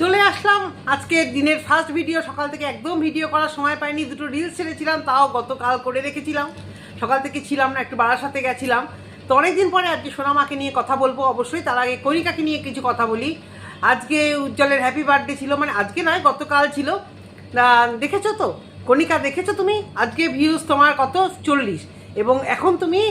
চলে আসলাম। আজকে দিনের ফার্স্ট ভিডিও সকাল থেকে একদম ভিডিও করার সময় পাইনি, দুটো রিলস ছেড়েছিলাম, তাও গতকাল করে রেখেছিলাম। সকাল থেকে ছিলাম না, একটু বারাসাতে গেছিলাম। তো অনেকদিন পরে আজকে সোনামাকে নিয়ে কথা বলব, অবশ্যই তার আগে কণিকাকে নিয়ে কিছু কথা বলি। আজকে উজ্জ্বলের হ্যাপি বার্থডে ছিল মানে আজকে নয়, গতকাল ছিল। দেখেছ তো? কণিকা, দেখেছ তুমি? আজকে ভিউজ তোমার কত? চল্লিশ। এবং এখন তুমি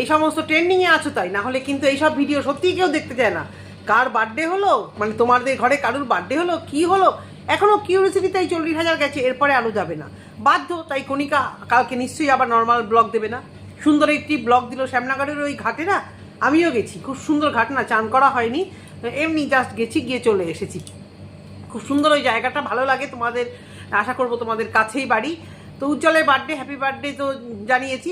এই সমস্ত ট্রেন্ডিংয়ে আছো তাই, না হলে কিন্তু এইসব ভিডিও সত্যিই কেউ দেখতে চায় না। কার বার্থডে হলো? মানে তোমাদের ঘরে কারুর বার্থডে হলো? কি হলো? এখনও এখনও কিউরিয়াসিটিতেই চল্লিশ হাজার গেছে, এরপরে আলো যাবে না। বাধ্য, তাই কণিকা কালকে নিশ্চয়ই আবার নর্মাল ব্লগ দেবে না। সুন্দর একটি ব্লগ দিল শ্যামনগরের ওই ঘাটে না? আমিও গেছি, খুব সুন্দর ঘাট না, চান করা হয়নি। এমনি জাস্ট গেছি, গিয়ে চলে এসেছি। খুব সুন্দর ওই জায়গাটা, ভালো লাগে তোমাদের, আশা করব তোমাদের কাছেই বাড়ি। তো উজ্জ্বলের বার্থডে হ্যাপি বার্থডে তো জানিয়েছি।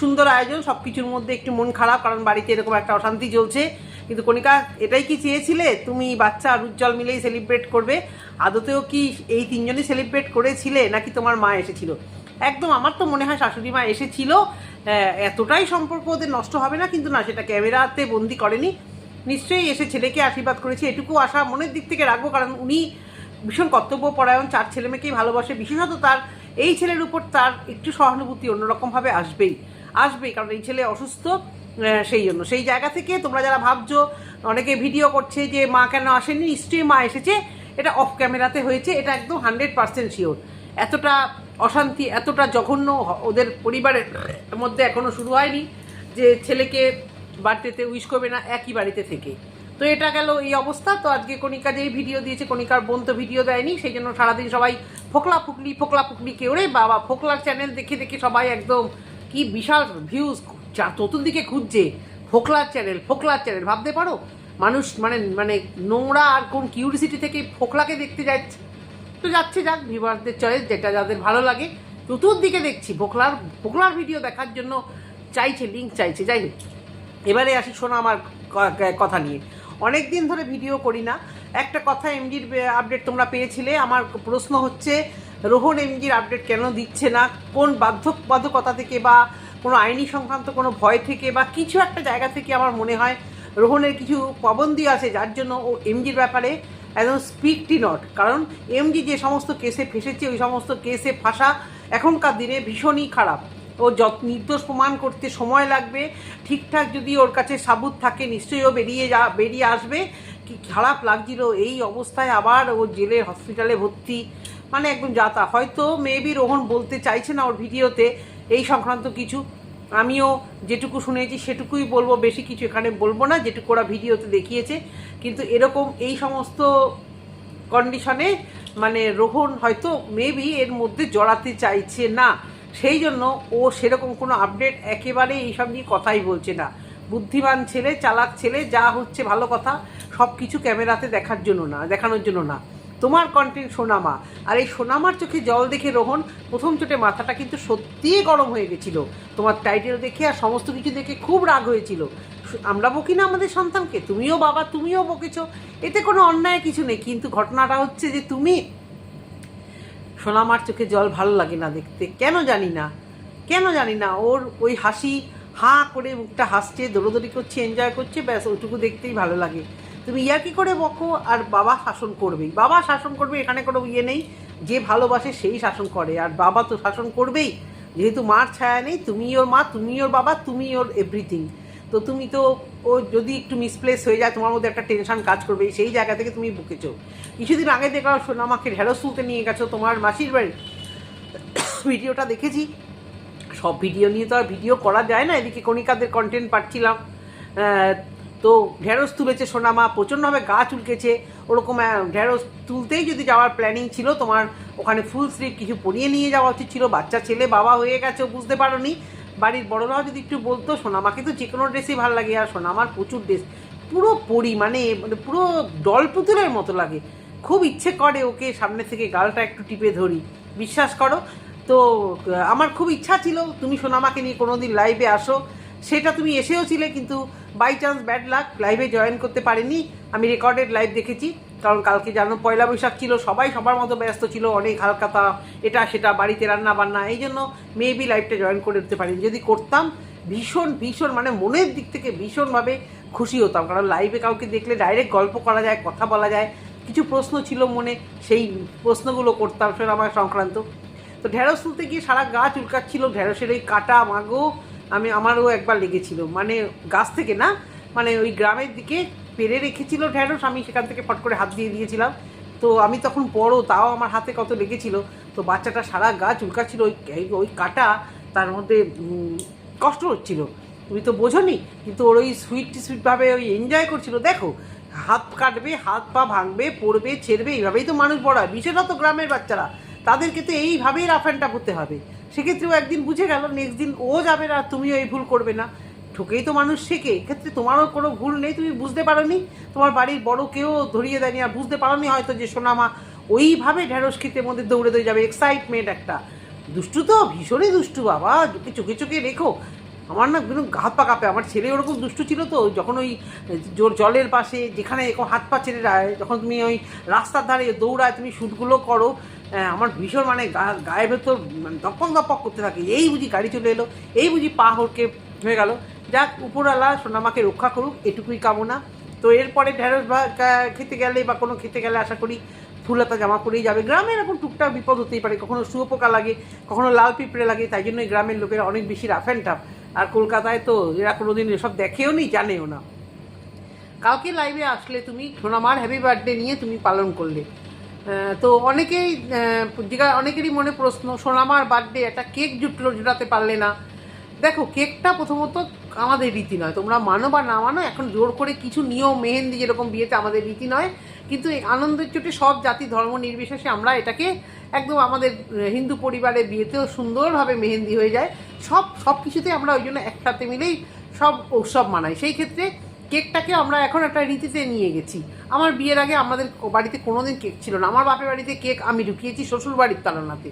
সুন্দর আয়োজন সব কিছুর মধ্যে একটু মন খারাপ, কারণ বাড়িতে এরকম একটা অশান্তি চলছে। কিন্তু কণিকা, এটাই কি চেয়েছিলে? তুমি বাচ্চা আর উজ্জ্বল মিলেই সেলিব্রেট করবে? আদতেও কি এই তিনজনই সেলিব্রেট করেছিলে? নাকি তোমার মা এসেছিল? একদম আমার তো মনে হয় শাশুড়ি মা এসেছিল। এতটাই সম্পর্ক ওদের নষ্ট হবে না, কিন্তু না, সেটা ক্যামেরাতে বন্দি করেনি। নিশ্চয়ই এসে ছেলেকে আশীর্বাদ করেছে। এটুকু আশা মনের দিক থেকে রাখব, কারণ উনি ভীষণ কর্তব্যপরায়ণ। চার ছেলেমেয়েকেই ভালোবাসে। বিশেষত তার, এই ছেলের উপর তার একটু সহানুভূতি অন্যরকমভাবে আসবেই। আসবেই, কারণ এই ছেলে অসুস্থ। সেই জন্য। সেই জায়গা থেকে তোমরা যারা ভাবছ, অনেকে ভিডিও করছে যে মা কেন আসেনি? নিশ্চয়ই মা এসেছে। এটা অফ ক্যামেরাতে হয়েছে। এটা একদম হান্ড্রেড পার্সেন্ট শিওর এতটা অশান্তি, এতটা জঘন্য ওদের পরিবারের মধ্যে এখনও শুরু হয়নি যে ছেলেকে বার্থডেতে উইশ করবে না একই বাড়িতে থেকে। তো এটা গেল এই অবস্থা। তো আজকে কণিকা যেই ভিডিও দিয়েছে, কণিকার বোন তো ভিডিও দেয়নি, সেই জন্য সারাদিন সবাই ফোকলা ফুকলি ফোকলা ফুকলি কেউ রে বাবা ফোকলার চ্যানেল দেখে দেখে সবাই একদম কি বিশাল ভিউজ চতুর্দিকে খুঁজছে। ফোকলার চ্যানেল ফোকলার চ্যানেল ভাবতে পারো, মানুষ মানে মানে নোংরা আর কোন কিউরিসিটি থেকে ফোকলাকে দেখতে যাচ্ছে। তো যাচ্ছে যাক ভিভারদের চয়েস যেটা যাদের ভালো লাগে। চতুর্দিকে দেখছি, ফোকলার ফোকলার ভিডিও দেখার জন্য চাইছে লিঙ্ক চাইছে। যাই হোক, এবারে আসি, শোনা আমার কথা নিয়ে। অনেক দিন ধরে ভিডিও করি না। একটা কথা এমজির আপডেট তোমরা পেয়েছিলে। আমার প্রশ্ন হচ্ছে, রোহন এমজির আপডেট কেন দিচ্ছে না? কোন বাধ্যবাধকতা থেকে বা কোনো আইনি সংক্রান্ত কোনো ভয় থেকে বা কিছু একটা জায়গা থেকে আমার মনে হয় রোহনের কিছু পাবন্দি আছে, যার জন্য ও এমজির ব্যাপারে একদম স্পিকটি নট কারণ এমজি যে সমস্ত কেসে ফেসেছে, ওই সমস্ত কেসে ফাঁসা এখনকার দিনে ভীষণই খারাপ। ও যত নির্দোষ প্রমাণ করতে সময় লাগবে, ঠিকঠাক যদি ওর কাছে সাবুত থাকে, নিশ্চয়ই ও বেরিয়ে যা, বেরিয়ে আসবে। কি খারাপ লাগছিল এই অবস্থায় আবার ও জেলে হসপিটালে ভর্তি। মানে একদম যাতা হয়তো মেবি রোহন বলতে চাইছে না ওর ভিডিওতে এই সংক্রান্ত কিছু। আমিও যেটুকু শুনেছি সেটুকুই বলব, বেশি কিছু এখানে বলব না, যেটুকু ওরা ভিডিওতে দেখিয়েছে। কিন্তু এরকম এই সমস্ত কন্ডিশনে মানে রোহন হয়তো মেবি এর মধ্যে জড়াতে চাইছে না। সেই জন্য ও সেরকম কোনো আপডেট একেবারে এইসব নিয়ে কথাই বলছে না। বুদ্ধিমান ছেলে, চালাক ছেলে, যা হচ্ছে ভালো কথা সব কিছু ক্যামেরাতে দেখার জন্য না, দেখানোর জন্য না। তোমার কন্টেন্ট সোনামা। আর এই সোনামার চোখে জল দেখে রোহন প্রথম চোটে মাথাটা কিন্তু সত্যিই গরম হয়ে গেছিল। তোমার টাইটেল দেখে আর সমস্ত কিছু দেখে খুব রাগ হয়েছিল। আমরা বকি না আমাদের সন্তানকে? তুমিও বাবা, তুমিও বকেছ। এতে কোনো অন্যায় কিছু নেই। কিন্তু ঘটনাটা হচ্ছে যে তুমি সোনামার চোখে জল ভালো লাগে না দেখতে। কেন জানি না। কেন জানি না। ওর ওই হাসি হাঁ করে মুখটা হাসছে, দৌড়দৌড়ি করছে এনজয় করছে, ব্যাস ওইটুকু দেখতেই ভালো লাগে। তুমি ইয়া কি করে বকো? আর বাবা শাসন করবেই। বাবা শাসন করবে, এখানে কোনো ইয়ে নেই। যে ভালোবাসে সেই শাসন করে। আর বাবা তো শাসন করবেই। যেহেতু মার ছায়া নেই, তুমি ওর মা, তুমি ওর বাবা, তুমি ওর এভরিথিং তো তুমি তো, ও যদি একটু মিসপ্লেস হয়ে যায়, তোমার মধ্যে একটা টেনশন কাজ করবে। সেই জায়গা থেকে তুমি বুকেছো। কিছুদিন আগে দেখলাম সোনামাকে ঢেঁড়স তুলতে নিয়ে গেছো তোমার মাসির বাড়ি। ভিডিওটা দেখেছি। সব ভিডিও নিয়ে তো আর ভিডিও করা যায় না। এদিকে কণিকাদের কন্টেন্ট পাচ্ছিলাম। তো ঢেঁড়স তুলেছে সোনামা প্রচণ্ডভাবে গা চুলকেছে, ওরকম ঢেঁড়স তুলতেই যদি যাওয়ার প্ল্যানিং ছিল, তোমার ওখানে ফুল স্লিভ কিছু পরিয়ে নিয়ে যাওয়া উচিত ছিল, বাচ্চা, ছেলে, বাবা হয়ে গেছে বুঝতে পারোনি। বাড়ির বড়রাও যদি একটু বলতো, সোনামাকে তো যে কোনো ড্রেসই ভালো লাগে, আর সোনামার প্রচুর ড্রেস পুরো পরি মানে মানে পুরো ডল পুতুলের মতো লাগে। খুব ইচ্ছে করে ওকে সামনে থেকে গালটা একটু টিপে ধরি। বিশ্বাস করো, তো আমার খুব ইচ্ছা ছিল, তুমি সোনামাকে নিয়ে কোনোদিন লাইভে আসো। সেটা তুমি এসেও ছিলে, কিন্তু বাই চান্স ব্যাড লাক লাইভে জয়েন করতে পারিনি। আমি রেকর্ডেড লাইভ দেখেছি, কারণ কালকে জানো পয়লা বৈশাখ ছিল, সবাই সবার মতো ব্যস্ত ছিল, অনেক হালকাতা, এটা, সেটা, বাড়িতে রান্না বান্না এই জন্য মেবি লাইভটা জয়েন করে উঠতে পারিনি। যদি করতাম, ভীষণ ভীষণ মানে মনের দিক থেকে ভীষণভাবে খুশি হতাম, কারণ লাইভে কাউকে দেখলে ডাইরেক্ট গল্প করা যায়, কথা বলা যায়, কিছু প্রশ্ন ছিল মনে, সেই প্রশ্নগুলো করতাম সেটা আমার সংক্রান্ত। তো ঢেঁড়স তুলতে গিয়ে সারা গা চুলকাচ্ছিল, ঢেঁড়সের ওই কাটা, মাগো আমি আমারও একবার লেগেছিল। মানে গাছ থেকে না মানে ওই গ্রামের দিকে পেরে রেখেছিল ঢেঁড়স, আমি সেখান থেকে ফট করে হাত দিয়ে দিয়েছিলাম। তো আমি তখন বড়, তাও আমার হাতে কত লেগেছিল। তো বাচ্চাটা সারা গা চুলকাচ্ছিল, ওই ওই কাটা, তার মধ্যে কষ্ট হচ্ছিল। তুমি তো বোঝোনি, কিন্তু ওর ওই সুইট সুইটভাবে ওই এনজয় করছিল। দেখো, হাত কাটবে, হাত পা ভাঙবে, পড়বে, ছেড়বে, এইভাবেই তো মানুষ বড় হয়। বিশেষত গ্রামের বাচ্চারা। তাদেরকে তো এইভাবেই রাফ অ্যান্ড হতে হবে। সেক্ষেত্রে ও একদিন বুঝে গেল নেক্সট দিন ও যাবে না তুমিও এই ভুল করবে না। ঠকেই তো মানুষ শেখে, এক্ষেত্রে তোমারও কোনো ভুল নেই, তুমি বুঝতে পারোনি। তোমার বাড়ির বড় কেউ ধরিয়ে দেয়নি, আর বুঝতে পারোনি হয়তো যে সোনামা ওইভাবে ঢেঁড়স খেতের মধ্যে দৌড়ে দৌড়ে যাবে এক্সাইটমেন্ট একটা। দুষ্টু তো, ভীষণই দুষ্টু বাবা, চোখে চোখে চোখে রেখো। আমার না কিন্তু হাত পা কাঁপে, আমার ছেলে ওরকম দুষ্টু ছিল তো, যখন ওই জোর জলের পাশে, যেখানে এরকম হাত পা ছেড়ে যখন তুমি ওই রাস্তার ধারে দৌড়ায়, তুমি শ্যুটগুলো করো আমার ভীষণ মানে গা- গায়ের ভেতর মানে দপক দপক করতে থাকে। এই বুঝি গাড়ি চলে এলো, এই বুঝি পা হড়কে হয়ে গেল। যাক, উপরওয়ালা সোনামাকে রক্ষা করুক, এটুকুই কামনা। তো এরপরে ঢেঁড়স বা খেতে গেলে বা কোনো খেতে গেলে আশা করি ফুলাতা জামা পরেই যাবে। গ্রামে এরকম টুকটাক বিপদ হতেই পারে, কখনো শুয়োপোকা লাগে, কখনো লাল পিঁপড়ে লাগে, তাই জন্যই গ্রামের লোকেরা অনেক বেশি রাফ অ্যান্ড টাফ। আর কলকাতায় তো এরা কোনোদিন এসব দেখেও নি, জানেও না। কালকে লাইভে আসলে তুমি সোনামার হ্যাপি বার্থডে নিয়ে তুমি পালন করলে। তো অনেকেই জিজ্ঞা- অনেকেরই মনে প্রশ্ন, সোনামার বার্থডে একটা কেক জুটলো, জুটাতে পারলে না। দেখো কেকটা প্রথমত আমাদের রীতি নয়। তোমরা মানো বা না মানো, এখন জোর করে কিছু নিয়ম, মেহেন্দি যেরকম বিয়েতে আমাদের রীতি নয়। কিন্তু এই আনন্দের চোটে সব জাতি ধর্ম নির্বিশেষে আমরা এটাকে একদম আমাদের হিন্দু পরিবারে বিয়েতেও সুন্দরভাবে মেহেন্দি হয়ে যায়। সব সব কিছুতে আমরা ওই জন্য একসাথে মিলেই সব উৎসব মানাই। সেই ক্ষেত্রে কেকটাকে আমরা এখন একটা রীতিতে নিয়ে গেছি। আমার বিয়ের আগে আমাদের বাড়িতে কোনোদিন কেক ছিল না। আমার বাপের বাড়িতে কেক আমি ঢুকিয়েছি শ্বশুর বাড়ির তালনাতে।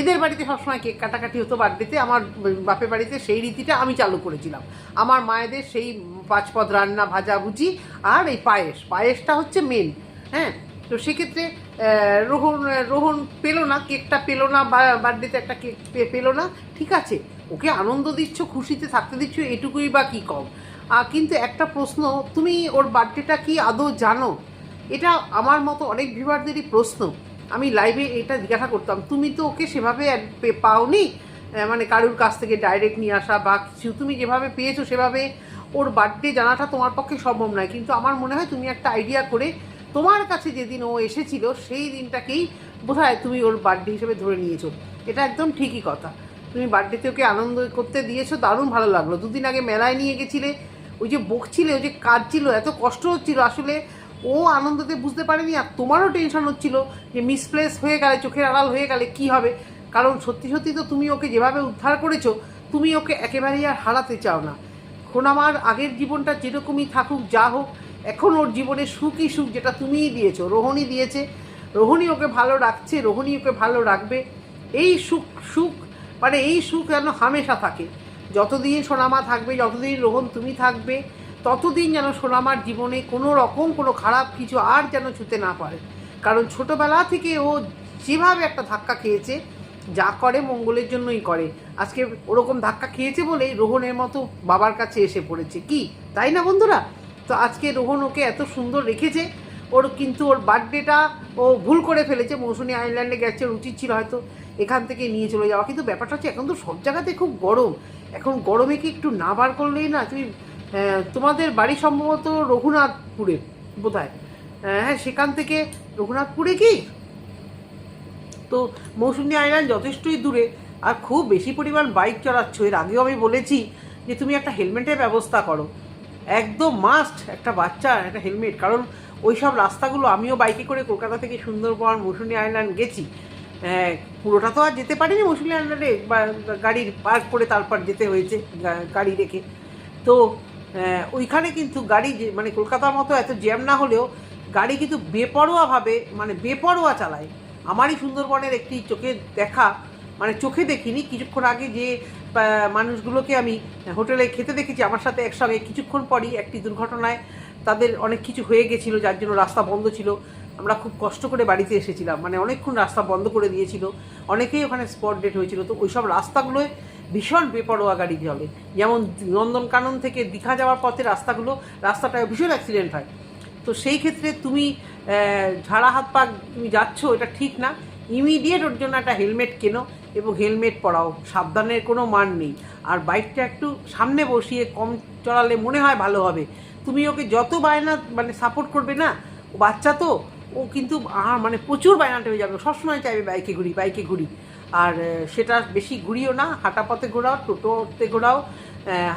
এদের বাড়িতে সবসময় কেক কাটাকাটি হতো বার্থডেতে। আমার বাপের বাড়িতে সেই রীতিটা আমি চালু করেছিলাম। আমার মায়েদের সেই পাঁচ পদ রান্না ভাজা ভুজি আর এই পায়েস। পায়েসটা হচ্ছে মেন হ্যাঁ? তো সেক্ষেত্রে রোহন রোহন পেল না, কেকটা পেল না, বা, বার্থডেতে একটা কেক পেল না। ঠিক আছে, ওকে আনন্দ দিচ্ছ, খুশিতে থাকতে দিচ্ছ, এটুকুই বা কী কম? কিন্তু একটা প্রশ্ন, তুমি ওর বার্থডেটা কি আদৌ জানো? এটা আমার মতো অনেক ভিউয়ারদেরই প্রশ্ন। আমি লাইভে এটা জিজ্ঞাসা করতাম, তুমি তো ওকে সেভাবে পাওনি? মানে কারুর কাছ থেকে ডাইরেক্ট নিয়ে আসা বা কিছু, তুমি যেভাবে পেয়েছ সেভাবে ওর বার্থডে জানাটা তোমার পক্ষে সম্ভব নয়। কিন্তু আমার মনে হয় তুমি একটা আইডিয়া করে তোমার কাছে যেদিন ও এসেছিল, সেই দিনটাকেই বোধহয় তুমি ওর বার্থডে হিসেবে ধরে নিয়েছো। এটা একদম ঠিকই কথা। তুমি বার্থডেতে ওকে আনন্দ করতে দিয়েছ, দারুণ ভালো লাগল। দুদিন আগে মেলায় নিয়ে গেছিলে ওই যে বকছিলে, ওই যে কাঁদছিল, এত কষ্ট হচ্ছিল। আসলে ও আনন্দতে বুঝতে পারেনি আর তোমারও টেনশন হচ্ছিল যে মিসপ্লেস হয়ে গেলে, চোখের আড়াল হয়ে গেলে কি হবে? কারণ সত্যি সত্যি তো তুমি ওকে যেভাবে উদ্ধার করেছ, তুমি ওকে একেবারেই আর হারাতে চাও না। এখন আমার আগের জীবনটা যেরকমই থাকুক, যা হোক, এখন ওর জীবনে সুখই সুখ যেটা তুমিই দিয়েছ, রোহনই দিয়েছে। রোহনই ওকে ভালো রাখছে, রোহনই ওকে ভালো রাখবে। এই সুখ সুখ মানে এই সুখ যেন হামেশা থাকে। যতদিন সোনামা থাকবে, যতদিন রোহন তুমি থাকবে, ততদিন যেন সোনামার জীবনে কোনো রকম কোনো খারাপ কিছু আর যেন ছুতে না পারে। কারণ ছোটোবেলা থেকে ও যেভাবে একটা ধাক্কা খেয়েছে, যা করে মঙ্গলের জন্যই করে। আজকে ওরকম ধাক্কা খেয়েছে বলেই রোহনের মতো বাবার কাছে এসে পড়েছে। কি? তাই না বন্ধুরা? তো আজকে রোহন ওকে এত সুন্দর রেখেছে ওর কিন্তু ওর বার্থডেটা ও ভুল করে ফেলেছে। মৌসুমি আইল্যান্ডে গেছে উচিত ছিল হয়তো, এখান থেকে নিয়ে চলে যাওয়া। কিন্তু ব্যাপারটা হচ্ছে, এখন তো সব জায়গাতে খুব গরম। এখন গরমে কি একটু না বার করলেই না? তুমি তোমাদের বাড়ি সম্ভবত রঘুনাথপুরে বোধ হয় হ্যাঁ সেখান থেকে রঘুনাথপুরে কি? তো মৌসুমী আইল্যান্ড যথেষ্টই দূরে, আর খুব বেশি পরিমাণ বাইক চালাচ্ছ এর আগেও আমি বলেছি যে তুমি একটা হেলমেটের ব্যবস্থা করো। একদম মাস্ট একটা বাচ্চা, একটা হেলমেট। কারণ ওই সব রাস্তাগুলো আমিও বাইকে করে কলকাতা থেকে সুন্দরবন মৌসুমী আইল্যান্ড গেছি। হ্যাঁ, পুরোটা তো আর যেতে পারিনি মৌসুমী আইল্যান্ডে গাড়ির পার্ক করে তারপর যেতে হয়েছে গাড়ি রেখে। তো ওইখানে কিন্তু গাড়ি মানে কলকাতার মতো এত জ্যাম না হলেও গাড়ি কিন্তু বেপরোয়াভাবে মানে বেপরোয়া চালায়। আমারই সুন্দরবনের একটি চোখে দেখা মানে চোখে দেখিনি কিছুক্ষণ আগে যে মানুষগুলোকে আমি হোটেলে খেতে দেখেছি আমার সাথে একসঙ্গে কিছুক্ষণ পরই একটি দুর্ঘটনায় তাদের অনেক কিছু হয়ে গেছিল, যার জন্য রাস্তা বন্ধ ছিল। আমরা খুব কষ্ট করে বাড়িতে এসেছিলাম মানে অনেকক্ষণ রাস্তা বন্ধ করে দিয়েছিল। অনেকেই ওখানে স্পট ডেট হয়েছিল। তো ওইসব রাস্তাগুলোয় ভীষণ বেপরোয়া গাড়ি চলে। যেমন নন্দনকানন থেকে দীঘা যাওয়ার পথে রাস্তাগুলো, রাস্তাটায় ভীষণ অ্যাক্সিডেন্ট হয়। তো সেই ক্ষেত্রে তুমি ঝাড়া হাত পা তুমি যাচ্ছ, এটা ঠিক না। ইমিডিয়েট ওর জন্য একটা হেলমেট কেনো এবং হেলমেট পরাও। সাবধানের কোনো মান নেই। আর বাইকটা একটু সামনে বসিয়ে কম চড়ালে মনে হয় ভালো হবে। তুমি ওকে যত বায়না মানে সাপোর্ট করবে না, ও বাচ্চা তো, ও কিন্তু মানে প্রচুর বায়নাটা হয়ে যাবে সবসময় চাইবে বাইকে ঘুরি বাইকে ঘুরি। আর সেটা বেশি ঘুরিও না, হাঁটা পথে ঘোরাও টোটোতে ঘোরাও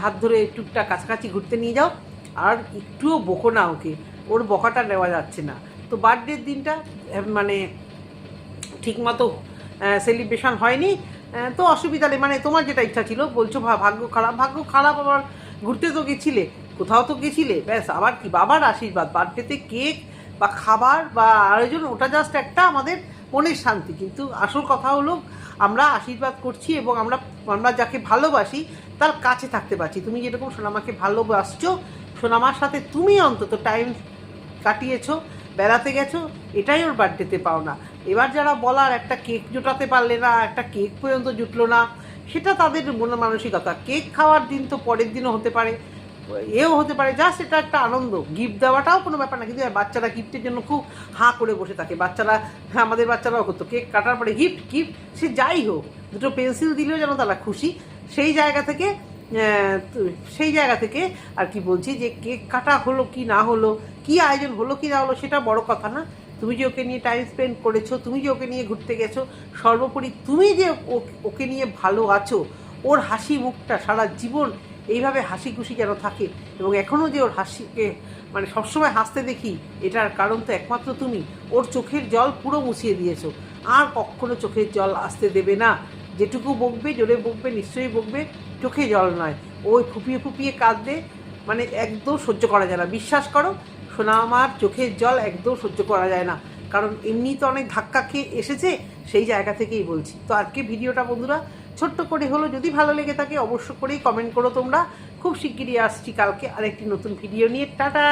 হাত ধরে টুকটা কাছাকাছি ঘুরতে নিয়ে যাও, আর একটুও বকো না ওকে, ওর বকাটা নেওয়া যাচ্ছে না। তো বার্থডের দিনটা মানে ঠিকমতো সেলিব্রেশন হয়নি তো অসুবিধা নেই মানে তোমার যেটা ইচ্ছা ছিল, বলছো ভাগ্য খারাপ ভাগ্য খারাপ আবার ঘুরতে তো গেছিলে কোথাও তো গেছিলে? ব্যাস, আবার কি? বাবার আশীর্বাদ, বার্থডেতে কেক বা খাবার বা আয়োজন, ওটা জাস্ট একটা আমাদের মনের শান্তি। কিন্তু আসল কথা হলো, আমরা আশীর্বাদ করছি এবং আমরা আমরা যাকে ভালোবাসি, তার কাছে থাকতে পারছি। তুমি যেরকম সোনামাকে ভালোবাসছো, সোনামার সাথে তুমি অন্তত টাইম কাটিয়েছো, বেড়াতে গেছো, এটাই ওর বার্থডেতে পাও না এবার যারা বলার, একটা কেক জোটাতে পারলে না, একটা কেক পর্যন্ত জুটলো না, সেটা তাদের মন মানসিকতা। কেক খাওয়ার দিন তো পরের দিনও হতে পারে। এও হতে পারে জাস্ট এটা একটা আনন্দ গিফট দেওয়াটাও কোনো ব্যাপার না, কিন্তু বাচ্চারা গিফটের জন্য খুব হাঁ করে বসে থাকে। বাচ্চারা হ্যাঁ আমাদের বাচ্চারাও করতো, কেক কাটার পরে গিফট গিফট সে যাই হোক, দুটো পেন্সিল দিলেও যেন তারা খুশি। সেই জায়গা থেকে সেই জায়গা থেকে আর কি বলছি যে, কেক কাটা হলো কি না হলো, কি আয়োজন হলো কি না হলো, সেটা বড় কথা না। তুমি যে ওকে নিয়ে টাইম স্পেন্ড করেছ, তুমি যে ওকে নিয়ে ঘুরতে গেছো, সর্বোপরি তুমি যে ওকে নিয়ে ভালো আছো, ওর হাসি মুখটা সারা জীবন এইভাবে হাসি খুশি যেন থাকে। এবং এখনও যে ওর হাসিকে মানে সবসময় হাসতে দেখি, এটার কারণ তো একমাত্র তুমি। ওর চোখের জল পুরো মুছিয়ে দিয়েছ। আর কখনো চোখের জল আসতে দেবে না। যেটুকু বকবে, জোরে বকবে, নিশ্চয়ই বকবে, চোখে জল নয়। ওই ফুপিয়ে ফুপিয়ে কাঁদবে মানে একদম সহ্য করা যায় না। বিশ্বাস করো, সোনা আমার চোখের জল একদম সহ্য করা যায় না। কারণ এমনি তো অনেক ধাক্কা খেয়ে এসেছে, সেই জায়গা থেকেই বলছি। তো আজকে ভিডিওটা বন্ধুরা ছোট্ট করে হলো, যদি ভালো লেগে থাকে অবশ্য করেই কমেন্ট করো তোমরা। খুব শিগগিরই আসছি কালকে আরেকটি নতুন ভিডিও নিয়ে। টাটা!